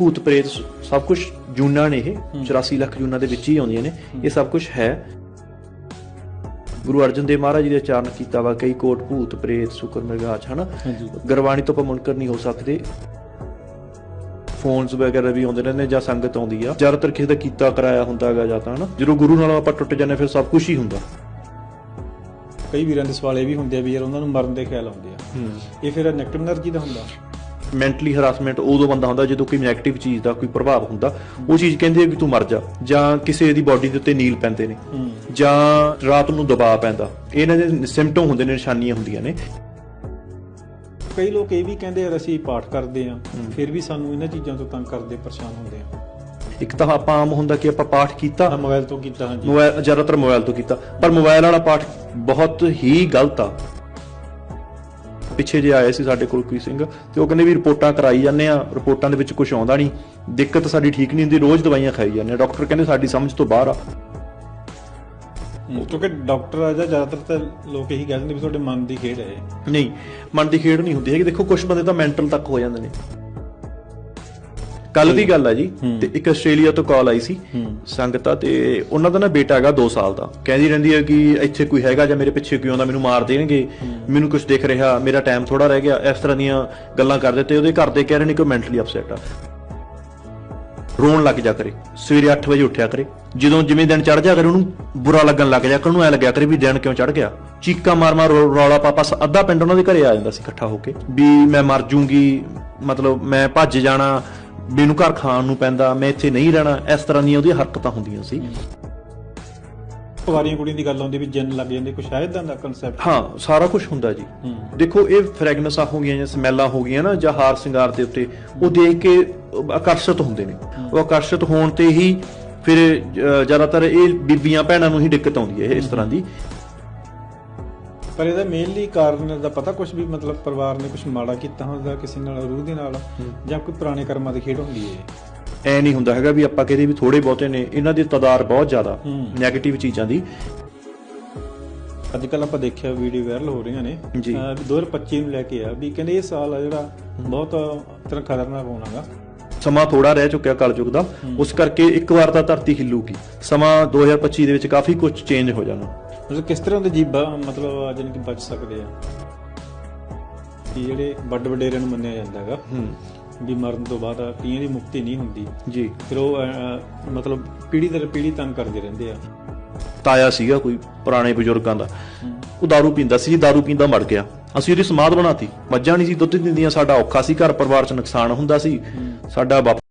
ਭੂਤ ਪ੍ਰੇਤ ਸਭ ਕੁਝ ਜੂਨਾ ਨੇ ਇਹ 84 ਲੱਖ ਜੂਨਾ ਦੇ ਵਿੱਚ ਹੀ ਆਉਂਦੀਆਂ ਨੇ। ਇਹ ਸਭ ਕੁਝ ਹੈ। ਗੁਰੂ ਅਰਜਨ ਦੇਵ ਮਹਾਰਾਜ ਜੀ ਦੇ ਚਰਨ ਕੀਤਾ ਵਾ ਕਈ ਕੋਟ ਭੂਤ ਪ੍ਰੇਤ ਸੁਕਰ ਮਿਰਗਾਚ ਹਨ? ਗਰਵਾਣੀ ਤੋਂ ਪਮਨਕਰ ਨਹੀਂ ਹੋ ਸਕਦੇ। ਫੋਨਸ ਵਗੈਰਾ ਵੀ ਆਉਂਦੇ ਰਹਿੰਦੇ ਜਾਂ ਸੰਗਤ ਆਉਂਦੀ ਆ। ਜ਼ਿਆਦਾਤਰ ਕਿਸੇ ਦਾ ਕੀਤਾ ਕਰਾਇਆ ਹੁੰਦਾ ਹੈਗਾ ਜਾਂ ਤਾਂ ਜਦੋਂ ਗੁਰੂ ਨਾਲ ਆਪਾਂ ਟੁੱਟ ਜਾਂਦੇ ਫਿਰ ਸਭ ਕੁਝ ਹੀ ਹੁੰਦਾ। ਕਈ ਵੀਰਾਂ ਦੇ ਸਵਾਲ ਇਹ ਵੀ ਹੁੰਦੇ ਆ ਵੀ ਯਾਰ ਉਹਨਾਂ ਨੂੰ ਮਰਨ ਦੇ ਖਿਆਲ ਆਉਂਦੇ ਆ। ਇਹ ਫਿਰ ਨੈਗੇਟਿਵ એનર્ਜੀ ਦਾ ਹੁੰਦਾ। ਮੈਂਟਲੀ ਹਰਾਸਮੈਂਟ ਉਦੋਂ ਬੰਦਾ ਹੁੰਦਾ ਜਦੋਂ ਕੋਈ ਨੈਗੇਟਿਵ ਚੀਜ਼ ਦਾ ਕੋਈ ਪ੍ਰਭਾਵ ਹੁੰਦਾ ਉਹ ਚੀਜ਼ ਕਹਿੰਦੇ ਆ ਵੀ ਤੂੰ ਮਰ ਜਾ ਜਾਂ ਕਿਸੇ ਦੀ ਬਾਡੀ ਦੇ ਉੱਤੇ ਨੀਲ ਪੈਂਦੇ ਨੇ ਜਾਂ ਰਾਤ ਨੂੰ ਦਬਾਅ ਪੈਂਦਾ। ਇਹਨਾਂ ਦੇ ਸਿੰਪਟਮ ਹੁੰਦੇ ਨੇ ਨਿਸ਼ਾਨੀਆਂ ਹੁੰਦੀਆਂ ਨੇ। ਕਈ ਲੋਕ ਇਹ ਵੀ ਕਹਿੰਦੇ ਯਾਰ ਅਸੀਂ ਪਾਠ ਕਰਦੇ ਆ ਫਿਰ ਵੀ ਸਾਨੂੰ ਇਹਨਾਂ ਚੀਜ਼ਾਂ ਤੋਂ ਤੰਗ ਕਰਦੇ ਪਰੇਸ਼ਾਨ ਹੁੰਦੇ ਆ। ਇੱਕ ਤਾਂ ਆਪਾਂ ਆਮ ਹੁੰਦਾ ਕਿ ਆਪਾਂ ਪਾਠ ਕੀਤਾ। ਮੋਬਾਈਲ ਤੋਂ ਕੀਤਾ ਹਾਂਜੀ। ਮੋਬਾਈਲ ਜ਼ਿਆਦਾਤਰ ਮੋਬਾਈਲ ਤੋਂ ਕੀਤਾ। ਪਰ ਮੋਬਾਈਲ ਵਾਲਾ ਪਾਠ ਬਹੁਤ ਹੀ ਗਲਤ ਆ। ਪਿੱਛੇ ਜੇ ਆਏ ਸੀ ਸਾਡੇ ਕੋਲ ਕੋਈ ਸਿੰਘ ਤੇ ਉਹ ਕਹਿੰਦੇ ਵੀ ਰਿਪੋਰਟਾਂ ਕਰਾਈ ਜਾਂਦੇ ਆ ਰਿਪੋਰਟਾਂ ਦੇ ਵਿੱਚ ਕੁਝ ਆਉਂਦਾ ਨਹੀਂ। ਦਿੱਕਤ ਸਾਡੀ ਠੀਕ ਨਹੀਂ ਹੁੰਦੀ ਰੋਜ਼ ਦਵਾਈਆਂ ਖਾਈ ਜਾਂਦੇ ਆ। ਡਾਕਟਰ ਕਹਿੰਦੇ ਸਾਡੀ ਸਮਝ ਤੋਂ ਬਾਹਰ ਆ। ਕਿਉਂਕਿ ਡਾਕਟਰ ਆ ਜਾਂ ਜ਼ਿਆਦਾਤਰ ਤਾਂ ਲੋਕ ਇਹੀ ਕਹਿੰਦੇ ਵੀ ਤੁਹਾਡੇ ਮਨ ਦੀ ਖੇਡ ਹੈ। ਨਹੀਂ ਮਨ ਦੀ ਖੇਡ ਨਹੀਂ ਹੁੰਦੀ ਹੈਗੀ। ਦੇਖੋ ਕੁਝ ਬੰਦੇ ਤਾਂ ਮੈਂਟਲ ਤੱਕ ਹੋ ਜਾਂਦੇ ਨੇ। ਕੱਲ ਦੀ ਗੱਲ ਆ ਜੀ ਤੇ ਇੱਕ ਆਸਟ੍ਰੇਲੀਆ ਤੋਂ ਕਾਲ ਆਈ ਸੀ ਸੰਗਤਾ ਤੇ ਉਹਨਾਂ ਦਾ ਨਾ ਬੇਟਾ ਹੈਗਾ 2 ਸਾਲ ਦਾ। ਕਹਿੰਦੀ ਰਹਿੰਦੀ ਹੈ ਕਿ ਇੱਥੇ ਕੋਈ ਹੈਗਾ ਜਾਂ ਮੇਰੇ ਪਿੱਛੇ ਕੋਈ ਆਉਂਦਾ ਮੈਨੂੰ ਮਾਰ ਦੇਣਗੇ ਮੈਨੂੰ ਕੁਝ ਦਿਖ ਰਿਹਾ ਮੇਰਾ ਟਾਈਮ ਥੋੜਾ ਰਹਿ ਗਿਆ ਇਸ ਤਰ੍ਹਾਂ ਦੀਆਂ ਗੱਲਾਂ ਕਰਦੇ ਤੇ ਉਹਦੇ ਘਰ ਦੇ ਕਹਿ ਰਹੇ ਨੇ ਕਿ ਮੈਂਟਲੀ ਅਪਸੈਟ ਆ। ਰੋਣ ਲੱਗ ਜਾ ਕਰੇ ਸਵੇਰੇ 8 ਵਜੇ ਉੱਠਿਆ ਕਰੇ। ਜਦੋਂ ਜਿਵੇਂ ਦਿਨ ਚੜ ਜਾ ਕਰੇ ਉਹਨੂੰ ਬੁਰਾ ਲੱਗਣ ਲੱਗ ਜਾ ਕਰ ਉਹਨੂੰ ਐ ਲੱਗਿਆ ਕਰੇ ਵੀ ਦਿਨ ਕਿਉਂ ਚੜ ਗਿਆ। ਚੀਕਾਂ ਮਾਰ ਮਾਰ ਰੌਲਾ ਪਾਪਾ ਅੱਧਾ ਪਿੰਡ ਉਹਨਾਂ ਦੇ ਘਰੇ ਆ ਜਾਂਦਾ ਸੀ ਇਕੱਠਾ ਹੋ ਕੇ ਵੀ ਮੈਂ ਮਰ ਜੂੰਗੀ ਮਤਲਬ ਮੈਂ ਭੱਜ ਜਾਣਾ ਮੈਨੂੰ ਘਰ ਖਾਣ ਨੂੰ ਪੈਂਦਾ ਮੈਂ ਇੱਥੇ ਨਹੀਂ ਰਹਿਣਾ ਇਸ ਤਰ੍ਹਾਂ ਦੀਆਂ ਉਹਦੀਆਂ ਹਰਕਤਾਂ ਹੁੰਦੀਆਂ ਸੀ। ਕੁਵਾਰੀਆਂ ਕੁੜੀਆਂ ਦੀ ਗੱਲ ਆਉਂਦੀ ਵੀ ਜਿੰਨ ਲੱਗ ਜਾਂਦੇ ਕੁਛ ਸ਼ਾਇਦ ਦਾ ਕਨਸੈਪਟ ਹਾਂ ਸਾਰਾ ਕੁਝ ਹੁੰਦਾ ਜੀ। ਦੇਖੋ ਇਹ ਫ੍ਰੈਗਨੈਂਸਾਂ ਹੋ ਗਈਆਂ ਜਾਂ ਸਮੈਲਾਂ ਹੋ ਗਈਆਂ ਨਾ ਜਾਂ ਹਾਰ ਸ਼ਿੰਗਾਰ ਦੇ ਉੱਤੇ ਉਹ ਦੇਖ ਕੇ ਆਕਰਸ਼ਿਤ ਹੁੰਦੇ ਨੇ। ਉਹ ਆਕਰਸ਼ਿਤ ਹੋਣ ਤੇ ਹੀ ਫਿਰ ਜ਼ਿਆਦਾਤਰ ਇਹ ਬੀਬੀਆਂ ਭੈਣਾਂ ਨੂੰ ਹੀ ਦਿੱਕਤ ਆਉਂਦੀ ਹੈ ਇਸ ਤਰ੍ਹਾਂ ਦੀ। ਪਰ ਇਹਦਾ ਮੇਨਲੀ ਕਾਰਨ ਦਾ ਪਤਾ ਕੁਝ ਵੀ ਮਤਲਬ ਪਰਿਵਾਰ ਨੇ ਕੁਝ ਮਾੜਾ ਕੀਤਾ ਹੁੰਦਾ ਕਿਸੇ ਨਾਲ ਰੂਹ ਦੇ ਨਾਲ ਜਾਂ ਕੋਈ ਪੁਰਾਣੇ ਕਰਮਾਂ ਦੀ ਖੇਡ ਹੁੰਦੀ ਹੈ। ਐ ਨਹੀਂ ਹੁੰਦਾ ਹੈਗਾ ਵੀ ਆਪਾਂ ਕਹਿੰਦੇ ਵੀ ਥੋੜੇ ਬਹੁਤੇ ਨੇ ਇਹਨਾਂ ਦੀ ਤਦਾਰ ਬਹੁਤ ਜ਼ਿਆਦਾ 네ਗੇਟਿਵ ਚੀਜ਼ਾਂ ਦੀ। ਅੱਜ ਕੱਲ ਆਪਾਂ ਦੇਖਿਆ ਵੀਡੀਓ ਵਾਇਰਲ ਹੋ ਰਹੀਆਂ ਨੇ। ਜੀ। ਅਹ ਵੀ 2025 ਨੂੰ ਲੈ ਕੇ ਆ ਵੀ ਕਹਿੰਦੇ ਇਹ ਸਾਲ ਆ ਜਿਹੜਾ ਬਹੁਤ ਤਰ੍ਹਾਂ ਖਤਰਨਾਕ ਹੋਣਾਗਾ ਸਮਾਂ ਥੋੜਾ ਰਹਿ ਚੁੱਕਿਆ ਕਲਯੁਗ ਦਾ। ਉਸ ਕਰਕੇ ਇੱਕ ਵਾਰ ਤਾਂ ਧਰਤੀ ਹਿੱਲੂਗੀ। ਸਮਾਂ 2025 ਦੇ ਵਿੱਚ ਕਾਫੀ ਕੁਝ ਚੇਂਜ ਹੋ ਜਾਣਾ। ਮਤਲਬ ਕਿਸ ਤਰ੍ਹਾਂ ਦੇ ਜੀਬ ਮਤਲਬ ਜਾਣੀ ਕਿ ਬਚ ਸਕਦੇ ਆ ਕਿ ਜਿਹੜੇ ਵੱਡ ਵਡੇਰਿਆਂ ਨੂੰ ਮੰਨਿਆ ਜਾਂਦਾ ਹੈਗਾ ਹੂੰ ਵੀ ਮਰਨ ਤੋਂ ਬਾਅਦ ਕਈਆਂ ਦੀ ਮੁਕਤੀ ਨਹੀਂ ਹੁੰਦੀ ਜੀ ਫਿਰ ਉਹ ਅਹ, ਮਤਲਬ ਪੀੜੀ ਦਰ ਪੀੜੀ ਤੰਗ ਕਰਦੇ ਰਹਿੰਦੇ ਆ ਤਾਇਆ ਸੀਗਾ ਕੋਈ ਪੁਰਾਣੇ ਬਜ਼ੁਰਗਾਂ ਦਾ ਉਹ दारू ਪੀਂਦਾ ਸੀ ਜੀ दारू ਪੀਂਦਾ ਮਰ ਗਿਆ ਅਸੀਂ ਉਹਦੀ ਸਮਾਧ ਬਣਾਤੀ ਮੱਝਾਂ ਨਹੀਂ ਸੀ ਦੁੱਧ ਦਿੰਦੀਆਂ ਸਾਡਾ ਔਖਾ ਸੀ ਘਰ ਪਰਿਵਾਰ 'ਚ ਨੁਕਸਾਨ ਹੁੰਦਾ ਸੀ ਸਾਡਾ ਬਾਪ